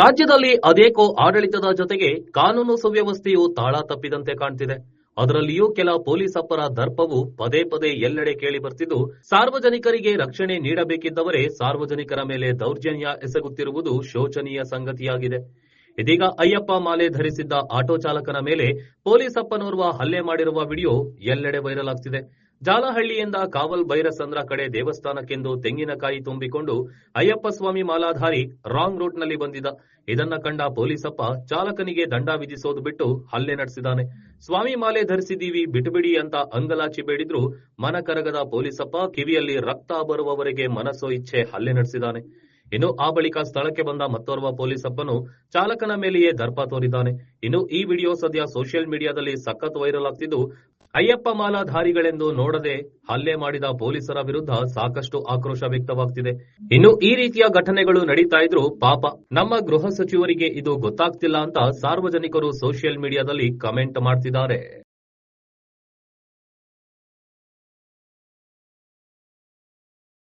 ರಾಜ್ಯದಲ್ಲಿ ಅದೇಕೋ ಆಡಳಿತದ ಜೊತೆಗೆ ಕಾನೂನು ಸುವ್ಯವಸ್ಥೆಯು ತಾಳ ತಪ್ಪಿದಂತೆ ಕಾಣ್ತಿದೆ. ಅದರಲ್ಲಿಯೂ ಕೆಲ ಪೊಲೀಸಪ್ಪರ ದರ್ಪವು ಪದೇ ಪದೇ ಎಲ್ಲೆಡೆ ಕೇಳಿ ಬರ್ತಿದ್ದು, ಸಾರ್ವಜನಿಕರಿಗೆ ರಕ್ಷಣೆ ನೀಡಬೇಕಿದ್ದವರೇ ಸಾರ್ವಜನಿಕರ ಮೇಲೆ ದೌರ್ಜನ್ಯ ಎಸಗುತ್ತಿರುವುದು ಶೋಚನೀಯ ಸಂಗತಿಯಾಗಿದೆ. ಇದೀಗ ಅಯ್ಯಪ್ಪ ಮಾಲೆ ಧರಿಸಿದ್ದ ಆಟೋ ಚಾಲಕನ ಮೇಲೆ ಪೊಲೀಸಪ್ಪನೋರ್ವ ಹಲ್ಲೆ ಮಾಡಿರುವ ವಿಡಿಯೋ ಎಲ್ಲೆಡೆ ವೈರಲ್ ಆಗ್ತಿದೆ. ಜಾಲಹಳ್ಳಿಯಿಂದ ಕಾವಲ್ ಭೈರಸಂದ್ರ ಕಡೆ ದೇವಸ್ಥಾನಕ್ಕೆಂದು ತೆಂಗಿನಕಾಯಿ ತುಂಬಿಕೊಂಡು ಅಯ್ಯಪ್ಪ ಸ್ವಾಮಿ ಮಾಲಾಧಾರಿ ರಾಂಗ್ ರೂಟ್ನಲ್ಲಿ ಬಂದಿದ್ದ. ಇದನ್ನ ಕಂಡ ಪೊಲೀಸಪ್ಪ ಚಾಲಕನಿಗೆ ದಂಡ ವಿಧಿಸೋದು ಬಿಟ್ಟು ಹಲ್ಲೆ ನಡೆಸಿದಾನೆ ಸ್ವಾಮಿ ಮಾಲೆ ಧರಿಸಿದೀವಿ ಬಿಟುಬಿಡಿ ಅಂತ ಅಂಗಲಾಚಿ ಬೇಡಿದ್ರು ಮನ ಕರಗದ ಪೊಲೀಸಪ್ಪ ಕಿವಿಯಲ್ಲಿ ರಕ್ತ ಬರುವವರೆಗೆ ಮನಸ್ಸೋ ಇಚ್ಛೆ ಹಲ್ಲೆ ನಡೆಸಿದಾನೆ ಇನ್ನು ಆ ಬಳಿಕ ಸ್ಥಳಕ್ಕೆ ಬಂದ ಮತ್ತೋರ್ವ ಪೊಲೀಸಪ್ಪನು ಚಾಲಕನ ಮೇಲೆಯೇ ದರ್ಪ ತೋರಿದ್ದಾನೆ. ಇನ್ನು ಈ ವಿಡಿಯೋ ಸದ್ಯ ಸೋಷಿಯಲ್ ಮೀಡಿಯಾದಲ್ಲಿ ಸಖತ್ ವೈರಲ್ ಆಗ್ತಿದ್ದು, ಅಯ್ಯಪ್ಪ ಮಾಲಾಧಾರಿಗಳೆಂದು ನೋಡದೆ ಹಲ್ಲೆ ಮಾಡಿದ ಪೊಲೀಸರ ವಿರುದ್ಧ ಸಾಕಷ್ಟು ಆಕ್ರೋಶ ವ್ಯಕ್ತವಾಗ್ತಿದೆ. ಇನ್ನು ಈ ರೀತಿಯ ಘಟನೆಗಳು ನಡೀತಾ ಇದ್ರು ಪಾಪ. ನಮ್ಮ ಗೃಹ ಸಚಿವರಿಗೆ ಇದು ಗೊತ್ತಾಗ್ತಿಲ್ಲ ಅಂತ ಸಾರ್ವಜನಿಕರು ಸೋಷಿಯಲ್ ಮೀಡಿಯಾದಲ್ಲಿ ಕಮೆಂಟ್ ಮಾಡ್ತಿದ್ದಾರೆ.